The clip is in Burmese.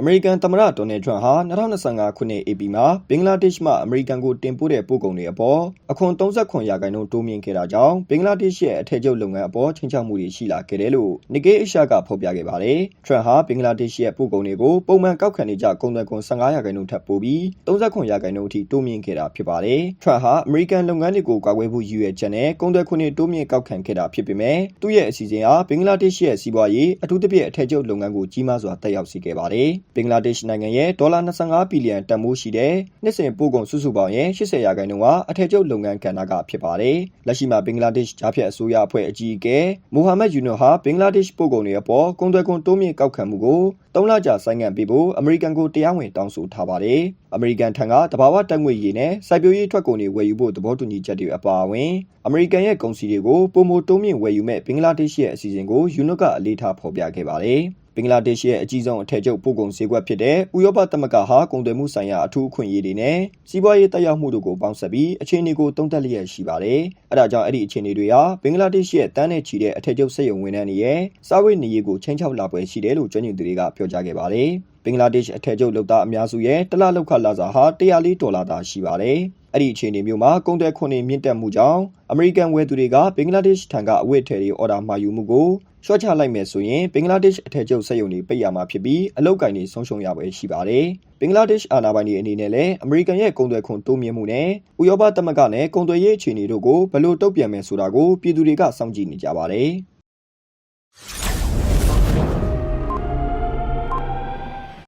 အမေရိကန်သမ္မတဒေါ်နယ်ထရန့်ဟာ2025ခုနှစ် AP မှာဘင်္ဂလားဒေ့ရှ်မှအမေရိကန်ကိုတင်ပို့တဲ့ပို့ကုန်တွေအပေါ်အခွန်39ရာခိုင်နှုန်းတိုးမြင့်ခဲ့တာကြောင့်ဘင်္ဂလားဒေ့ရှ်ရဲ့အထည်ချုပ်လုပ်ငန်းအပေါ်ချိန်ချောက်မှုတွေရှိလာခဲ့တယ်လို့ Nikkei Asia ကဖော်ပြခဲ့ပါတယ်။ထရန့်ဟာဘင်္ဂလားဒေ့ရှ်ရဲ့ပို့ကုန်တွေကိုပုံမှန်ကောက်ခံနေကြကုန်သွယ်ခွန်15ရာခိုင်နှုန်းထပ်ပိုးပြီး39ရာခိုင်နှုန်းအထိတိုးမြင့်ခဲ့တာဖြစ်ပါတယ်။ထရန့်ဟာအမေရိကန်လုပ်ငန်းတွေကိုကာကွယ်ဖို့ရည်ရွယ်ချက်နဲ့ကုန်သွယ်ခွန်တွေတိုးမြင့်ကောက်ခံခဲ့တာဖြစ်ပေမဲ့သူ့ရဲ့အစီအစဉ်ဟာဘင်္ဂလားဒေ့ရှ်ရဲ့စီးပွားရေးအထူးသဖြင့်အထည်ချုပ်လုပ်ငန်းကိုကြီးမားစွာတက်ရောက်စေခဲ့ပါတယ်။ဘင်္ဂလားဒေ့ရှ်နိုင်ငံရဲ့ဒေါ်လာ25ဘီလီယံတန်ဖိုးရှိတဲ့နှစ်စဉ်ပို့ကုန်စုစုပေါင်းရဲ့80ရာခိုင်နှုန်းကအထည်ချုပ်လုပ်ငန်းကဏ္ဍကဖြစ်ပါတယ်။လက်ရှိမှာဘင်္ဂလားဒေ့ရှ်ဂျာဖြတ်အစိုးရအဖွဲ့အကြီးအကဲမိုဟာမက်ယူနွတ်ဟာဘင်္ဂလားဒေ့ရှ်ပို့ကုန်တွေအပေါ်ကုန်သွယ်ခွန်တိုးမြင့်ကောက်ခံမှုကို ၃လကြာဆိုင်းငံ့ပေးဖို့အမေရိကန်ကိုတရားဝင်တောင်းဆိုထားပါတယ်။အမေရိကန်ထံကတဘာဝတက်ငွေရည်နဲ့စိုက်ပျိုးရေးထွက်ကုန်တွေဝယ်ယူဖို့သဘောတူညီချက်တွေအပါအဝင်အမေရိကန်ရဲ့ကုန်စည်တွေကိုပုံမတိုးမြင့်ဝယ်ယူမဲ့ဘင်္ဂလားဒေ့ရှ်ရဲ့အစီအစဉ်ကိုယူနွတ်ကအလေးထားဖော်ပြခဲ့ပါတယ်။ဘင်္ဂလားဒေ့ရှ်ရဲ့အကြီးဆုံးအထည်ချုပ်ပို့ကုန်ဈေးကွက်ဖြစ်တဲ့ဥရောပသမဂ္ဂဟာကုန်သွယ်မှုဆိုင်ရာအထူးအခွင့်အရေးတွေနဲ့စီးပွားရေးတက်ရောက်မှုတို့ကိုပေါင်းစပ်ပြီးအခြေအနေကိုတုံ့တက်လျက်ရှိပါတယ်။အဲဒါကြောင့်အဲ့ဒီအခြေအနေတွေဟာဘင်္ဂလားဒေ့ရှ်ရဲ့တန်းနဲ့ချီတဲ့အထည်ချုပ်စက်ရုံဝန်ထမ်းတွေရဲ့စားဝတ်နေရေးကိုချိန်ချောက်လာပွဲရှိတယ်လို့ကျွမ်းကျင်သူတွေကပြောကြားခဲ့ပါတယ်။ဘင်္ဂလားဒေ့ရှ်အထည်ချုပ်လုပ်သားအများစုရဲ့တစ်လလောက်ခလာစာဟာ104ဒေါ်လာသာရှိပါတယ်။အဲ့ဒီအခြေအနေမျိုးမှာကုန်သွယ်ခွန်တွေမြင့်တက်မှုကြောင့်အမေရိကန်ဝယ်သူတွေကဘင်္ဂလားဒေ့ရှ်ထံကအဝတ်အထည်တွေအော်ဒါမှာယူမှုကိုရှော့ချလိုက်မယ်ဆိုရင်ဘင်္ဂလားဒေ့ရှ်အထည်ချုပ်စက်ရုံတွေပိတ်ရမှာဖြစ်ပြီးအလုပ်ကိုင်တွေဆုံးရှုံးရပွဲရှိပါတယ်။ဘင်္ဂလားဒေ့ရှ်အာဏာပိုင်တွေအနေနဲ့လည်းအမေရိကန်ရဲ့ကုန်သွယ်ခွန်တိုးမြင့်မှုနဲ့ဥရောပသမဂ္ဂနဲ့ကုန်သွယ်ရေးအခြေအနေတို့ကိုဘယ်လိုတုံ့ပြန်မယ်ဆိုတာကိုပြည်သူတွေကစောင့်ကြည့်နေကြပါတယ်။